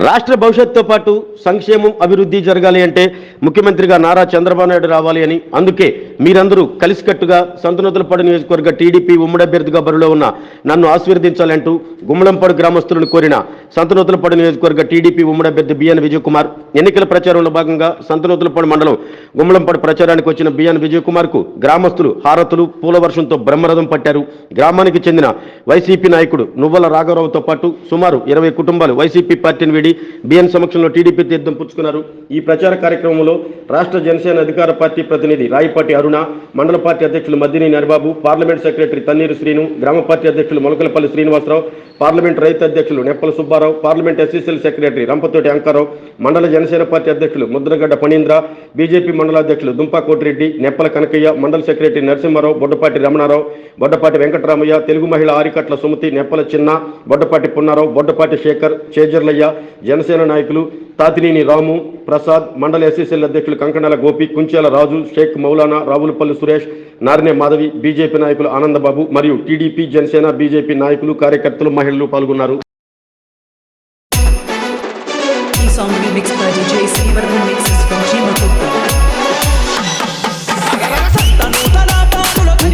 రాష్ట్ర భవిష్యత్తుతో పాటు సంక్షేమం అభివృద్ధి జరగాలి అంటే ముఖ్యమంత్రిగా నారా చంద్రబాబు నాయుడు రావాలి అని. అందుకే మీరందరూ కలిసికట్టుగా సంతనతులపాడు నియోజకవర్గ టీడీపీ ఉమ్మడి అభ్యర్థిగా బరిలో ఉన్న నన్ను ఆశీర్వదించాలంటూ గుమ్మలంపాడు గ్రామస్తులను కోరిన సంతనూతులపాడు నియోజకవర్గ టీడీపీ ఉమ్మడి అభ్యర్థి బిఎన్ విజయ్ కుమార్ ఎన్నికల ప్రచారంలో భాగంగా సంతనూతులపాడు మండలం గుమ్మలంపాడు ప్రచారానికి వచ్చిన బిఎన్ విజయ్ కుమార్కు గ్రామస్తులు హారతులు పూల వర్షంతో బ్రహ్మరథం పట్టారు. గ్రామానికి చెందిన వైసీపీ నాయకుడు నువ్వల రాఘవరావుతో పాటు సుమారు ఇరవై కుటుంబాలు వైసీపీ పార్టీని వీడి బిఎన్ సమక్షంలో టీడీపీ తీర్థం పుచ్చుకున్నారు. ఈ ప్రచార కార్యక్రమంలో రాష్ట్ర జనసేన అధికార పార్టీ ప్రతినిధి రాయిపాటి అరుణ మండల పార్టీ అధ్యక్షులు మద్దిని నరిబాబు పార్లమెంట్ సెక్రటరీ తన్నీరు శ్రీను గ్రామ పార్టీ అధ్యక్షులు మొలకలపల్లి శ్రీనివాసరావు పార్లమెంట్ రైతు అధ్యక్షులు Neppala Subbarao parliament SCCL secretary Rampathoti Ankarao మండల జనసేన పార్టీ అధ్యక్షులు ముద్రగడ్డ పణీంద్ర బీజేపీ మండల అధ్యక్షులు దుంపా కోటిరెడ్డి నెప్పల కనకయ్య మండల సెక్రటరీ నరసింహారావు బొడ్డపాటి రమణారావు బొడ్డపాటి వెంకటరామయ్య తెలుగు మహిళ ఆరికట్ల సుమతి నెప్పల చిన్న బొడ్డపాటి పున్నారావు బొడ్డపాటి శేఖర్ చేజర్లయ్య జనసేన నాయకులు తాతినేని రాము ప్రసాద్ మండల ఎస్సీసీఎల్ అధ్యక్షులు కంకణాల గోపి కుంచేల రాజు షేక్ మౌలానా రావులపల్లి సురేష్ నారినే మాధవి బీజేపీ నాయకులు ఆనందబాబు మరియు టీడీపీ జనసేన బీజేపీ నాయకులు కార్యకర్తలు మహిళలు పాల్గొన్నారు.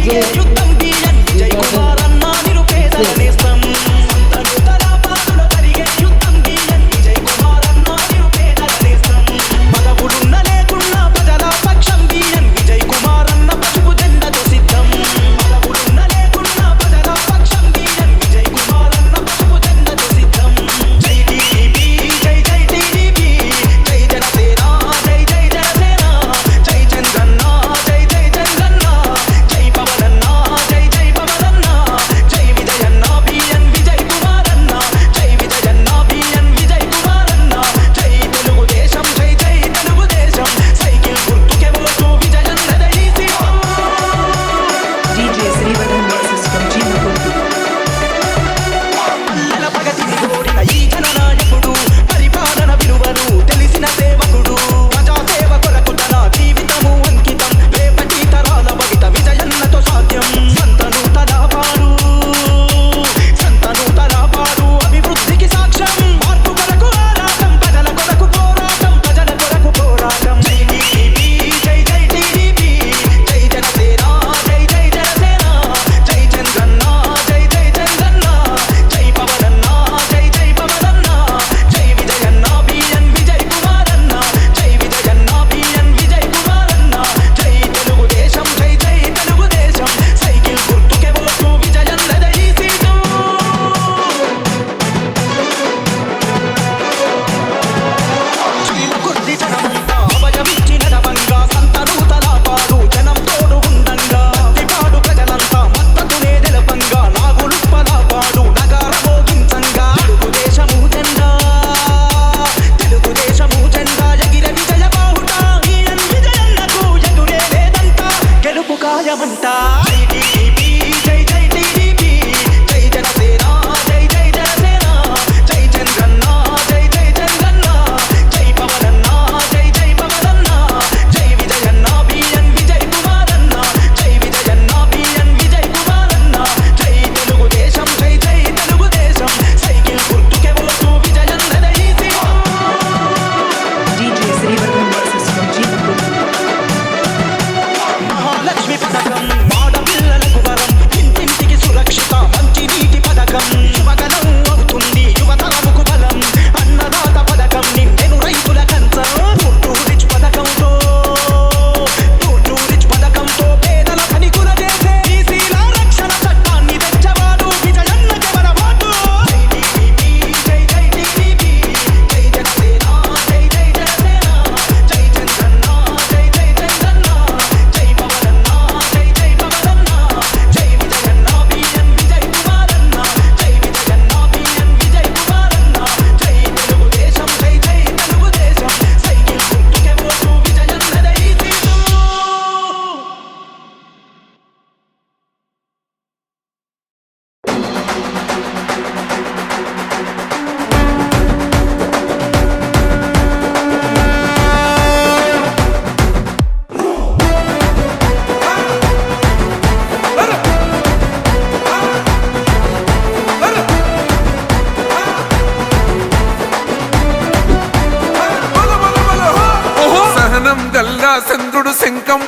Key